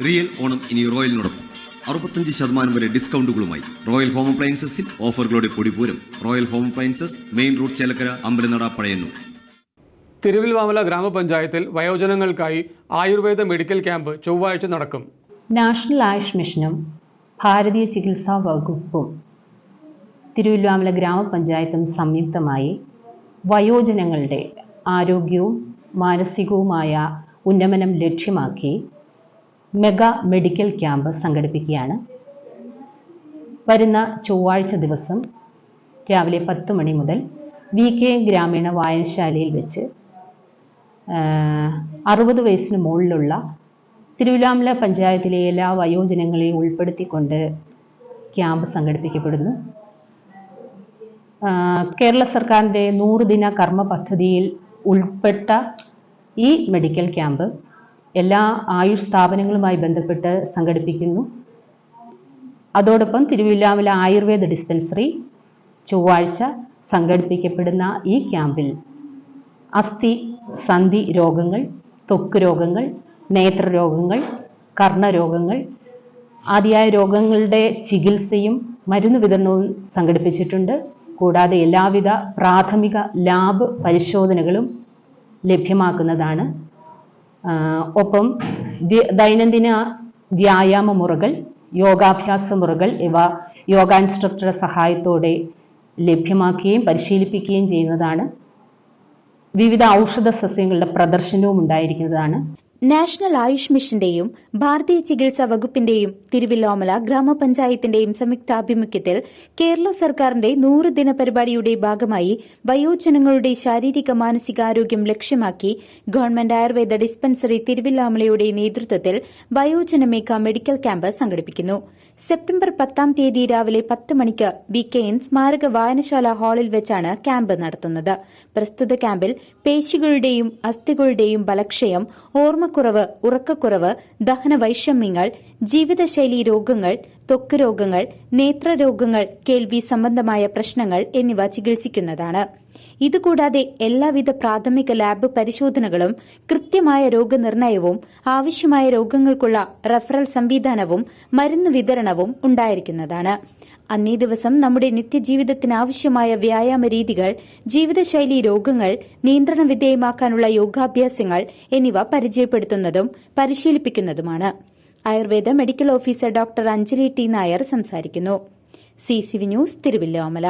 Real Onam ഇനി റോയലിനോടൊപ്പം. അറുപത്തഞ്ച് ശതമാനം വരെ ഡിസ്കൗണ്ടുകളുമായി റോയൽ ഹോം അപ്ലയൻസസിൽ ഓഫറുകളുടെ പൊടിപൂരം. Royal home appliances main road Chelakkara Ambalanada Pazhayannur. Thiruvilwamala ഗ്രാമപഞ്ചായത്തിൽ വയോജനങ്ങൾക്കായി ആയുർവേദ മെഡിക്കൽ ക്യാമ്പ് ചൊവ്വാഴ്ച നടക്കും. നാഷണൽ ആയുഷ് മിഷനും ഭാരതീയ ചികിത്സാ വകുപ്പും തിരുവില്ലാമല ഗ്രാമപഞ്ചായത്തും സംയുക്തമായി വയോജനങ്ങളുടെ ആരോഗ്യവും മാനസികവുമായ ഉന്നമനം ലക്ഷ്യമാക്കി മെഗാ മെഡിക്കൽ ക്യാമ്പ് സംഘടിപ്പിക്കുകയാണ്. വരുന്ന ചൊവ്വാഴ്ച ദിവസം രാവിലെ പത്ത് മണി മുതൽ വി കെ ഗ്രാമീണ വായനശാലയിൽ വെച്ച് അറുപത് വയസ്സിന് മുകളിലുള്ള തിരുവിലാമല പഞ്ചായത്തിലെ എല്ലാ വയോജനങ്ങളെയും ഉൾപ്പെടുത്തിക്കൊണ്ട് ക്യാമ്പ് സംഘടിപ്പിക്കപ്പെടുന്നു. കേരള സർക്കാരിന്റെ നൂറ് ദിന കർമ്മ പദ്ധതിയിൽ ഉൾപ്പെട്ട ഈ മെഡിക്കൽ ക്യാമ്പ് എല്ലാ ആയുഷ് സ്ഥാപനങ്ങളുമായി ബന്ധപ്പെട്ട് സംഘടിപ്പിക്കുന്നു. അതോടൊപ്പം തിരുവില്ലാമല ആയുർവേദ ഡിസ്പെൻസറി ചൊവ്വാഴ്ച സംഘടിപ്പിക്കപ്പെടുന്ന ഈ ക്യാമ്പിൽ അസ്ഥി സന്ധി രോഗങ്ങൾ ത്വക്ക് രോഗങ്ങൾ നേത്രരോഗങ്ങൾ കർണരോഗങ്ങൾ ആദിയായ രോഗങ്ങളുടെ ചികിത്സയും മരുന്ന് വിതരണവും സംഘടിപ്പിച്ചിട്ടുണ്ട്. കൂടാതെ എല്ലാവിധ പ്രാഥമിക ലാബ് പരിശോധനകളും ലഭ്യമാക്കുന്നതാണ് ഒപ്പം ദൈനംദിന വ്യായാമ മുറകൾ യോഗാഭ്യാസ മുറകൾ ഇവ യോഗ ഇൻസ്ട്രക്ടറുടെ സഹായത്തോടെ ലഭ്യമാക്കുകയും പരിശീലിപ്പിക്കുകയും ചെയ്യുന്നതാണ്. വിവിധ ഔഷധ സസ്യങ്ങളുടെ പ്രദർശനവും ഉണ്ടായിരിക്കുന്നതാണ്. നാഷണൽ ആയുഷ് മിഷന്റെയും ഭാരതീയ ചികിത്സാ വകുപ്പിന്റെയും തിരുവില്ലോമല ഗ്രാമപഞ്ചായത്തിന്റെയും സംയുക്താഭിമുഖ്യത്തിൽ കേരള സർക്കാരിന്റെ നൂറ് ദിന പരിപാടിയുടെ ഭാഗമായി വയോജനങ്ങളുടെ ശാരീരിക മാനസികാരോഗ്യം ലക്ഷ്യമാക്കി ഗവൺമെന്റ് ആയുർവേദ ഡിസ്പെൻസറി തിരുവില്ലാമലയുടെ നേതൃത്വത്തിൽ വയോജന മേഘ മെഡിക്കൽ ക്യാമ്പ് സംഘടിപ്പിക്കുന്നു. സെപ്റ്റംബർ പത്താം തീയതി രാവിലെ പത്ത് മണിക്ക് ബി കെ എൻ സ്മാരക വായനശാല ഹാളിൽ വെച്ചാണ് ക്യാമ്പ് നടത്തുന്നത്. പ്രസ്തുത ക്യാമ്പിൽ പേശികളുടെയും അസ്ഥികളുടെയും ബലക്ഷയം ഓർമ്മക്കുറവ് ഉറക്കക്കുറവ് ദഹന വൈഷമ്യങ്ങൾ ജീവിതശൈലി രോഗങ്ങൾ ത്വക്ക് രോഗങ്ങൾ നേത്രരോഗങ്ങൾ കേൾവി സംബന്ധമായ പ്രശ്നങ്ങൾ എന്നിവ ചികിത്സിക്കുന്നതാണ്. ഇതുകൂടാതെ എല്ലാവിധ പ്രാഥമിക ലാബ് പരിശോധനകളും കൃത്യമായ രോഗനിർണയവും ആവശ്യമായ രോഗങ്ങൾക്കുള്ള റഫറൽ സംവിധാനവും മരുന്ന് വിതരണവും ഉണ്ടായിരിക്കുന്നതാണ്. അന്നേ ദിവസം നമ്മുടെ നിത്യജീവിതത്തിന് ആവശ്യമായ വ്യായാമ രീതികൾ ജീവിതശൈലി രോഗങ്ങൾ നിയന്ത്രണ വിധേയമാക്കാനുള്ള യോഗാഭ്യാസങ്ങൾ എന്നിവ പരിചയപ്പെടുത്തുന്നതും പരിശീലിപ്പിക്കുന്നതുമാണ്. Ayurveda medical officer doctor Anjali T Nair സംസാരിക്കുന്നു. C C V news Thiruvilwamala